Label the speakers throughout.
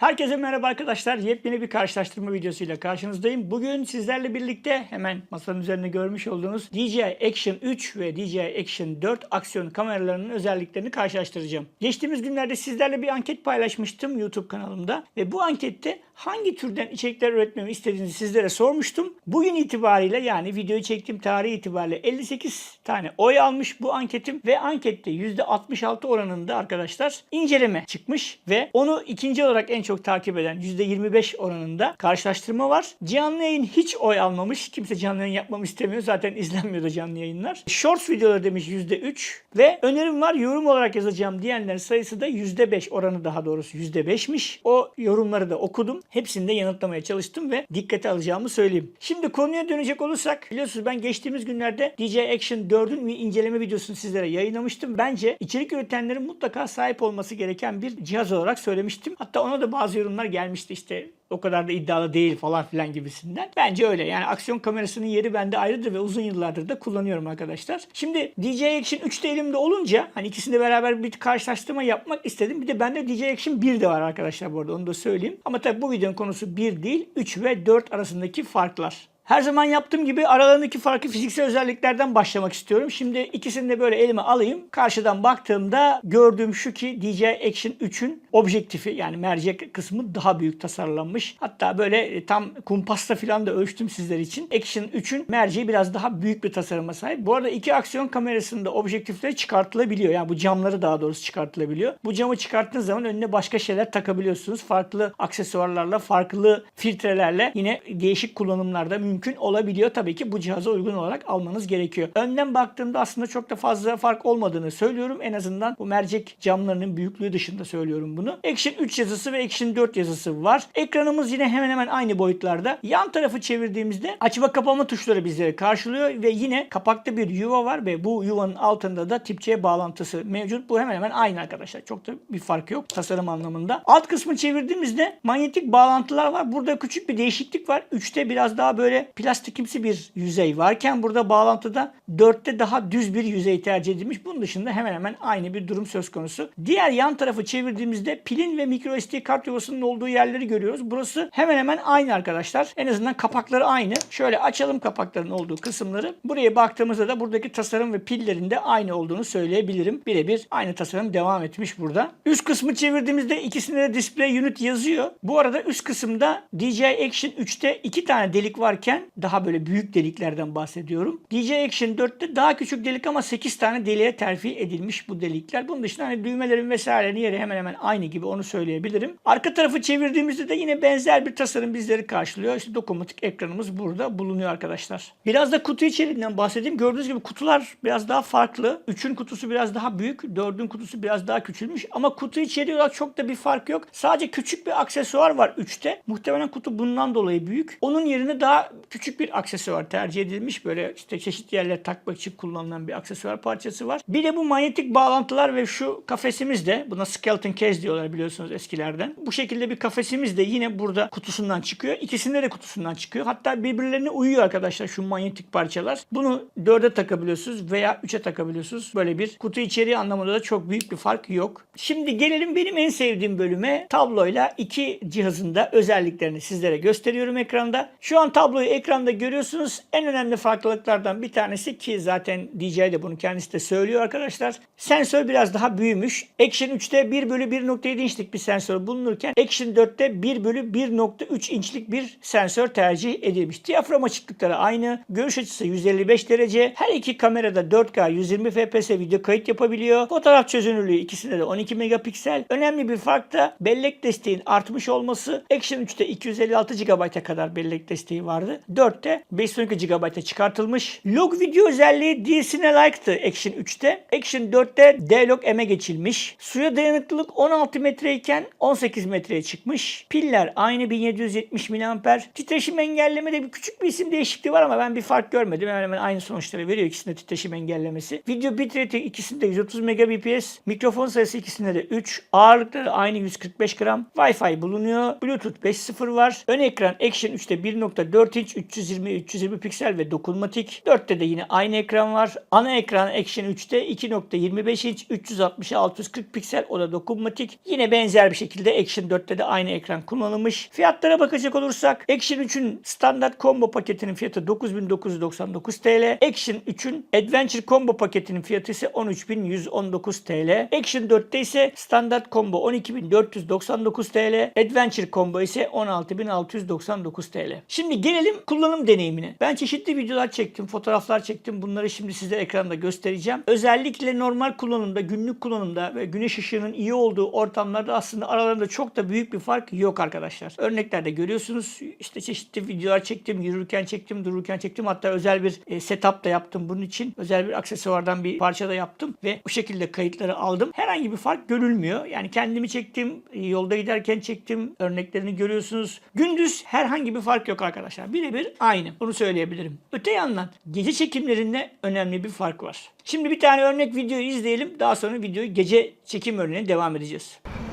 Speaker 1: Herkese merhaba arkadaşlar. Yepyeni bir karşılaştırma videosuyla karşınızdayım. Bugün sizlerle birlikte hemen masanın üzerinde görmüş olduğunuz DJI Action 3 ve DJI Action 4 aksiyon kameralarının özelliklerini karşılaştıracağım. Geçtiğimiz günlerde sizlerle bir anket paylaşmıştım YouTube kanalımda ve bu ankette hangi türden içerikler üretmemi istediğinizi sizlere sormuştum. Bugün itibariyle yani videoyu çektiğim tarih itibariyle 58 tane oy almış bu anketim ve ankette %66 oranında arkadaşlar inceleme çıkmış ve onu ikinci olarak en çok takip eden %25 oranında karşılaştırma var. Canlı yayın hiç oy almamış. Kimse canlı yayın yapmamı istemiyor. Zaten izlenmiyor da canlı yayınlar. Shorts videoları demiş %3 ve önerim var yorum olarak yazacağım diyenlerin sayısı da %5 oranı daha doğrusu %5'miş. O yorumları da okudum. Hepsini de yanıtlamaya çalıştım ve dikkate alacağımı söyleyeyim. Şimdi konuya dönecek olursak biliyorsunuz ben geçtiğimiz günlerde DJI Action 4'ün bir inceleme videosunu sizlere yayınlamıştım. Bence içerik üretenlerin mutlaka sahip olması gereken bir cihaz olarak söylemiştim. Hatta ona da bazı yorumlar gelmişti işte o kadar da iddialı değil falan filan gibisinden. Bence öyle. Yani aksiyon kamerasının yeri bende ayrıdır ve uzun yıllardır da kullanıyorum arkadaşlar. Şimdi DJI Action 3 de elimde olunca hani ikisini beraber bir karşılaştırma yapmak istedim. Bir de bende DJI Action 1 de var arkadaşlar bu arada onu da söyleyeyim. Ama tabii bu videonun konusu 1 değil 3 ve 4 arasındaki farklar. Her zaman yaptığım gibi aralarındaki farklı fiziksel özelliklerden başlamak istiyorum. Şimdi ikisini de böyle elime alayım. Karşıdan baktığımda gördüğüm şu ki DJI Action 3'ün objektifi yani mercek kısmı daha büyük tasarlanmış. Hatta böyle e, tam kumpasla falan da ölçtüm sizler için. Action 3'ün merceği biraz daha büyük bir tasarıma sahip. Bu arada iki aksiyon kamerasında objektifleri çıkartılabiliyor. Yani bu camları daha doğrusu çıkartılabiliyor. Bu camı çıkarttığınız zaman önüne başka şeyler takabiliyorsunuz. Farklı aksesuarlarla, farklı filtrelerle yine değişik kullanımlarda mümkün olabiliyor. Tabii ki bu cihaza uygun olarak almanız gerekiyor. Önden baktığımda aslında çok da fazla fark olmadığını söylüyorum. En azından bu mercek camlarının büyüklüğü dışında söylüyorum bunu. Action 3 yazısı ve Action 4 yazısı var. Ekranımız yine hemen hemen aynı boyutlarda. Yan tarafı çevirdiğimizde açma kapama tuşları bizleri karşılıyor ve yine kapakta bir yuva var ve bu yuvanın altında da tip C bağlantısı mevcut. Bu hemen hemen aynı arkadaşlar. Çok da bir fark yok tasarım anlamında. Alt kısmı çevirdiğimizde manyetik bağlantılar var. Burada küçük bir değişiklik var. 3'te biraz daha böyle plastikimsi bir yüzey varken burada bağlantıda 4'te daha düz bir yüzey tercih edilmiş. Bunun dışında hemen hemen aynı bir durum söz konusu. Diğer yan tarafı çevirdiğimizde pilin ve micro SD kart yuvasının olduğu yerleri görüyoruz. Burası hemen hemen aynı arkadaşlar. En azından kapakları aynı. Şöyle açalım kapakların olduğu kısımları. Buraya baktığımızda da buradaki tasarım ve pillerin de aynı olduğunu söyleyebilirim. Birebir aynı tasarım devam etmiş burada. Üst kısmı çevirdiğimizde ikisinde de display unit yazıyor. Bu arada üst kısımda DJI Action 3'te iki tane delik varken daha böyle büyük deliklerden bahsediyorum. DJI Action 4'te daha küçük delik ama 8 tane deliğe terfi edilmiş bu delikler. Bunun dışında hani düğmelerin vesairenin yeri hemen hemen aynı gibi onu söyleyebilirim. Arka tarafı çevirdiğimizde de yine benzer bir tasarım bizleri karşılıyor. İşte dokunmatik ekranımız burada bulunuyor arkadaşlar. Biraz da kutu içeriğinden bahsedeyim. Gördüğünüz gibi kutular biraz daha farklı. 3'ün kutusu biraz daha büyük. 4'ün kutusu biraz daha küçülmüş. Ama kutu içeriği olarak çok da bir fark yok. Sadece küçük bir aksesuar var 3'te. Muhtemelen kutu bundan dolayı büyük. Onun yerine daha küçük bir aksesuar tercih edilmiş. Böyle işte çeşitli yerlere takmak için kullanılan bir aksesuar parçası var. Bir de bu manyetik bağlantılar ve şu kafesimiz de buna skeleton case diyorlar biliyorsunuz eskilerden. Bu şekilde bir kafesimiz de yine burada kutusundan çıkıyor. İkisinde de kutusundan çıkıyor. Hatta birbirlerine uyuyor arkadaşlar şu manyetik parçalar. Bunu 4'e takabiliyorsunuz veya 3'e takabiliyorsunuz. Böyle bir kutu içeriği anlamında da çok büyük bir fark yok. Şimdi gelelim benim en sevdiğim bölüme. Tabloyla iki cihazın da özelliklerini sizlere gösteriyorum ekranda. Şu an tabloyu ekranda görüyorsunuz. En önemli farklılıklardan bir tanesi ki zaten DJI de bunu kendisi de söylüyor arkadaşlar. Sensör biraz daha büyümüş. Action 3'te 1 bölü 1.7 inçlik bir sensör bulunurken Action 4'te 1 bölü 1.3 inçlik bir sensör tercih edilmiş. Diyafram açıklıkları aynı. Görüş açısı 155 derece. Her iki kamerada 4K 120 fps video kayıt yapabiliyor. Fotoğraf çözünürlüğü ikisinde de 12 megapiksel. Önemli bir fark da bellek desteğin artmış olması. Action 3'te 256 GB'a kadar bellek desteği vardı. 4'te 512 GB'a çıkartılmış. Log video özelliği DLC'ne like'tı Action 3'te. Action 4'te D-Log M'e geçilmiş. Suya dayanıklılık 16 metreyken 18 metreye çıkmış. Piller aynı 1770 mAh. Titreşim engellemede bir küçük bir isim değişikliği var ama ben bir fark görmedim. Hemen hemen aynı sonuçları veriyor ikisinde titreşim engellemesi. Video bitrate ikisinde 130 Mbps. Mikrofon sayısı ikisinde de 3. Ağırlıkları aynı 145 gram. Wi-Fi bulunuyor. Bluetooth 5.0 var. Ön ekran Action 3'te 1.4 inç 320 320 piksel ve dokunmatik. 4'te de yine aynı ekran var. Ana ekran Action 3'te 2.25 inç 360 640 piksel o da dokunmatik. Yine benzer bir şekilde Action 4'te de aynı ekran kullanılmış. Fiyatlara bakacak olursak Action 3'ün standart combo paketinin fiyatı 9999 TL. Action 3'ün Adventure combo paketinin fiyatı ise 13119 TL. Action 4'te ise standart combo 12499 TL. Adventure combo ise 16699 TL. Şimdi gelelim kullanım deneyimine. Ben çeşitli videolar çektim, fotoğraflar çektim. Bunları şimdi size ekranda göstereceğim. Özellikle normal kullanımda, günlük kullanımda ve güneş ışığının iyi olduğu ortamlarda aslında aralarında çok da büyük bir fark yok arkadaşlar. Örneklerde görüyorsunuz. İşte çeşitli videolar çektim, yürürken çektim, dururken çektim. Hatta özel bir e, setup da yaptım bunun için. Özel bir aksesuardan bir parça da yaptım ve bu şekilde kayıtları aldım. Herhangi bir fark görülmüyor. Yani kendimi çektim, e, yolda giderken çektim. Örneklerini görüyorsunuz. Gündüz herhangi bir fark yok arkadaşlar. Birebir aynı. Bunu söyleyebilirim. Öte yandan gece çekimlerinde önemli bir fark var. Şimdi bir tane örnek videoyu izleyelim. Daha sonra videoyu gece çekim örneğine devam edeceğiz. news.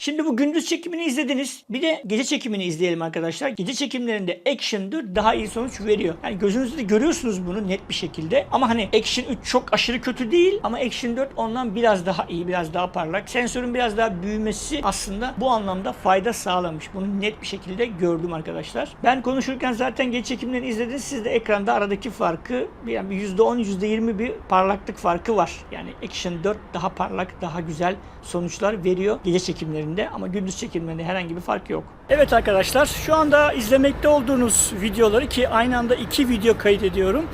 Speaker 1: Şimdi bu gündüz çekimini izlediniz. Bir de gece çekimini izleyelim arkadaşlar. Gece çekimlerinde Action 4 daha iyi sonuç veriyor. Yani gözünüzde de görüyorsunuz bunu net bir şekilde. Ama hani Action 3 çok aşırı kötü değil ama Action 4 ondan biraz daha iyi, biraz daha parlak. Sensörün biraz daha büyümesi aslında bu anlamda fayda sağlamış. Bunu net bir şekilde gördüm arkadaşlar. Ben konuşurken zaten gece çekimlerini izlediniz. Siz de ekranda aradaki farkı yani bir %10, %20 bir parlaklık farkı var. Yani Action 4 daha parlak, daha güzel sonuçlar veriyor gece çekimlerinde ama gündüz çekimlerinde herhangi bir fark yok. Evet arkadaşlar şu anda izlemekte olduğunuz videoları ki aynı anda iki video kaydediyorum.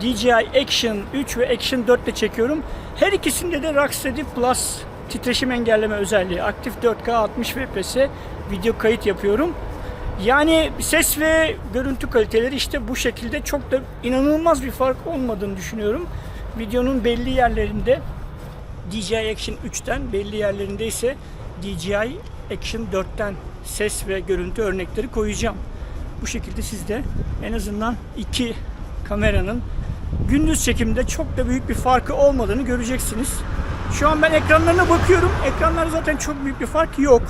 Speaker 1: DJI Action 3 ve Action 4 ile çekiyorum. Her ikisinde de Rocksteady Plus titreşim engelleme özelliği aktif 4K 60 FPS video kayıt yapıyorum. Yani ses ve görüntü kaliteleri işte bu şekilde çok da inanılmaz bir fark olmadığını düşünüyorum. Videonun belli yerlerinde DJI Action 3'ten belli yerlerinde ise DJI Action 4'ten ses ve görüntü örnekleri koyacağım. Bu şekilde siz de en azından iki kameranın gündüz çekimde çok da büyük bir farkı olmadığını göreceksiniz. Şu an ben ekranlarına bakıyorum. Ekranlar zaten çok büyük bir fark yok.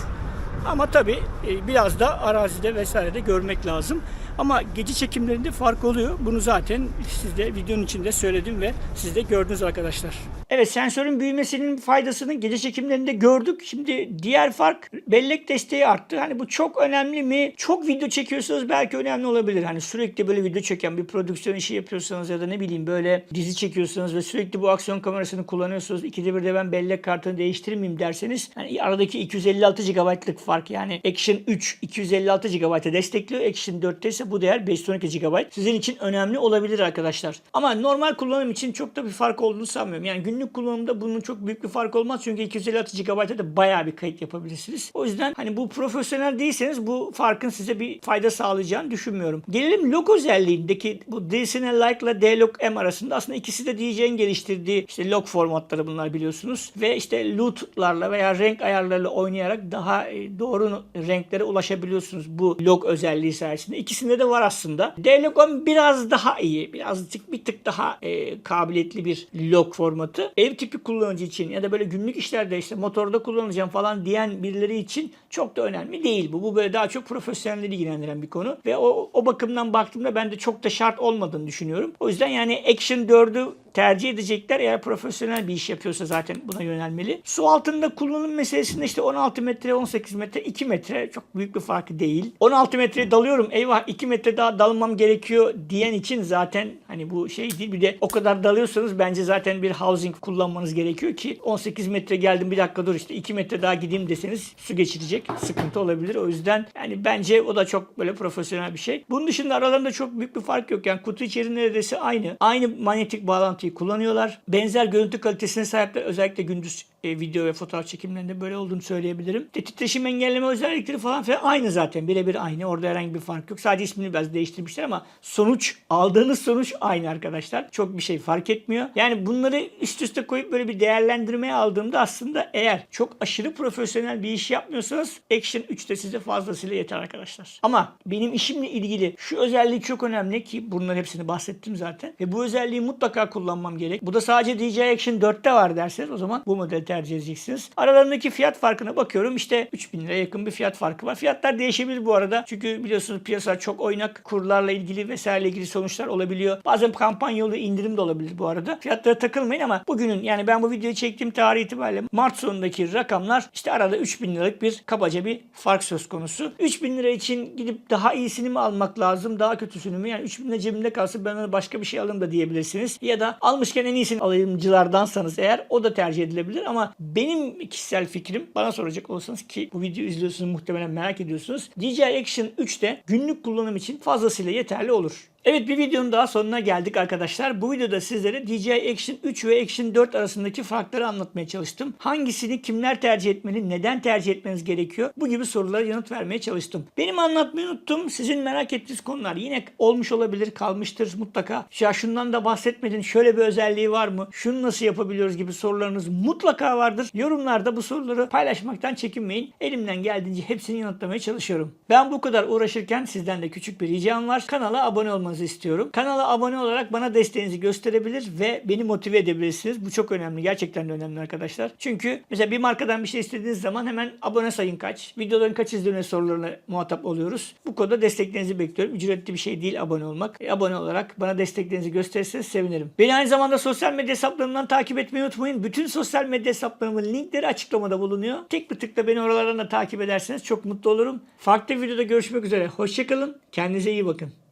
Speaker 1: Ama tabii e, biraz da arazide vesairede görmek lazım. Ama gece çekimlerinde fark oluyor. Bunu zaten siz de videonun içinde söyledim ve siz de gördünüz arkadaşlar. Evet sensörün büyümesinin faydasını gece çekimlerinde gördük. Şimdi diğer fark bellek desteği arttı. Hani bu çok önemli mi? Çok video çekiyorsanız belki önemli olabilir. Hani sürekli böyle video çeken bir prodüksiyon işi yapıyorsanız ya da ne bileyim böyle dizi çekiyorsanız ve sürekli bu aksiyon kamerasını kullanıyorsunuz. İkide bir de ben bellek kartını değiştirmeyeyim derseniz hani aradaki 256 GB'lık fark yani Action 3 256 GB'ı destekliyor. Action 4'te ise bu değer 512 GB. Sizin için önemli olabilir arkadaşlar. Ama normal kullanım için çok da bir fark olduğunu sanmıyorum. Yani günlük kullanımda bunun çok büyük bir fark olmaz. Çünkü 256 GB'da da bayağı bir kayıt yapabilirsiniz. O yüzden hani bu profesyonel değilseniz bu farkın size bir fayda sağlayacağını düşünmüyorum. Gelelim log özelliğindeki bu DSNL Lite ile D-Log M arasında aslında ikisi de DJ'in geliştirdiği işte log formatları bunlar biliyorsunuz. Ve işte lootlarla veya renk ayarlarıyla oynayarak daha e, doğru renklere ulaşabiliyorsunuz bu log özelliği sayesinde. İkisinde de var aslında. D-Log biraz daha iyi. Birazcık bir tık daha e, kabiliyetli bir log formatı. Ev tipi kullanıcı için ya da böyle günlük işlerde işte motorda kullanacağım falan diyen birileri için çok da önemli değil bu. Bu böyle daha çok profesyonelleri ilgilendiren bir konu. Ve o, o bakımdan baktığımda ben de çok da şart olmadığını düşünüyorum. O yüzden yani Action 4'ü tercih edecekler. Eğer profesyonel bir iş yapıyorsa zaten buna yönelmeli. Su altında kullanım meselesinde işte 16 metre, 18 metre, 2 metre çok büyük bir farkı değil. 16 metreye dalıyorum eyvah 2 metre daha dalmam gerekiyor diyen için zaten hani bu şey değil. Bir de o kadar dalıyorsanız bence zaten bir housing kullanmanız gerekiyor ki 18 metre geldim bir dakika dur işte 2 metre daha gideyim deseniz su geçirecek sıkıntı olabilir. O yüzden yani bence o da çok böyle profesyonel bir şey. Bunun dışında aralarında çok büyük bir fark yok. Yani kutu içeriği neredeyse aynı. Aynı manyetik bağlantıyı kullanıyorlar. Benzer görüntü kalitesine sahipler. Özellikle gündüz e, video ve fotoğraf çekimlerinde böyle olduğunu söyleyebilirim. De, titreşim engelleme özellikleri falan filan aynı zaten. Birebir aynı. Orada herhangi bir fark yok. Sadece ismini biraz değiştirmişler ama sonuç, aldığınız sonuç aynı arkadaşlar. Çok bir şey fark etmiyor. Yani bunları üst üste koyup böyle bir değerlendirmeye aldığımda aslında eğer çok aşırı profesyonel bir iş yapmıyorsanız Action 3 de size fazlasıyla yeter arkadaşlar. Ama benim işimle ilgili şu özelliği çok önemli ki bunların hepsini bahsettim zaten. Ve bu özelliği mutlaka kullanmam gerek. Bu da sadece DJI Action 4'te var derseniz o zaman bu modeli tercih edeceksiniz. Aralarındaki fiyat farkına bakıyorum. İşte 3000 liraya yakın bir fiyat farkı var. Fiyatlar değişebilir bu arada. Çünkü biliyorsunuz piyasa çok oynak. Kurlarla ilgili vesaireyle ilgili sonuçlar olabiliyor. Bazen kampanyalı indirim de olabilir bu arada. Fiyatlara takılmayın ama bugünün yani ben bu videoyu çektiğim tarih itibariyle Mart sonundaki rakamlar işte arada 3000 liralık bir kabaca bir fark söz konusu. 3000 lira için gidip daha iyisini mi almak lazım, daha kötüsünü mü? Yani 3000 lira cebimde kalsa ben ona başka bir şey alırım da diyebilirsiniz. Ya da almışken en iyisini alayımcılardansanız eğer o da tercih edilebilir ama benim kişisel fikrim bana soracak olursanız ki bu videoyu izliyorsunuz muhtemelen merak ediyorsunuz. DJI Action 3 de günlük kullanım için fazlasıyla yeterli olur. Evet bir videonun daha sonuna geldik arkadaşlar. Bu videoda sizlere DJI Action 3 ve Action 4 arasındaki farkları anlatmaya çalıştım. Hangisini kimler tercih etmeli, neden tercih etmeniz gerekiyor? Bu gibi sorulara yanıt vermeye çalıştım. Benim anlatmayı unuttum. Sizin merak ettiğiniz konular yine olmuş olabilir, kalmıştır mutlaka. Ya şundan da bahsetmedin, şöyle bir özelliği var mı? Şunu nasıl yapabiliyoruz gibi sorularınız mutlaka vardır. Yorumlarda bu soruları paylaşmaktan çekinmeyin. Elimden geldiğince hepsini yanıtlamaya çalışıyorum. Ben bu kadar uğraşırken sizden de küçük bir ricam var. Kanala abone olmanızı istiyorum. Kanala abone olarak bana desteğinizi gösterebilir ve beni motive edebilirsiniz. Bu çok önemli. Gerçekten de önemli arkadaşlar. Çünkü mesela bir markadan bir şey istediğiniz zaman hemen abone sayın kaç, videoların kaç izlenme sorularına muhatap oluyoruz. Bu konuda desteklerinizi bekliyorum. Ücretli bir şey değil abone olmak. E, abone olarak bana desteklerinizi gösterirseniz sevinirim. Beni aynı zamanda sosyal medya hesaplarımdan takip etmeyi unutmayın. Bütün sosyal medya hesaplarımın linkleri açıklamada bulunuyor. Tek bir tıkla beni oralardan da takip ederseniz çok mutlu olurum. Farklı videoda görüşmek üzere. Hoşçakalın. Kendinize iyi bakın.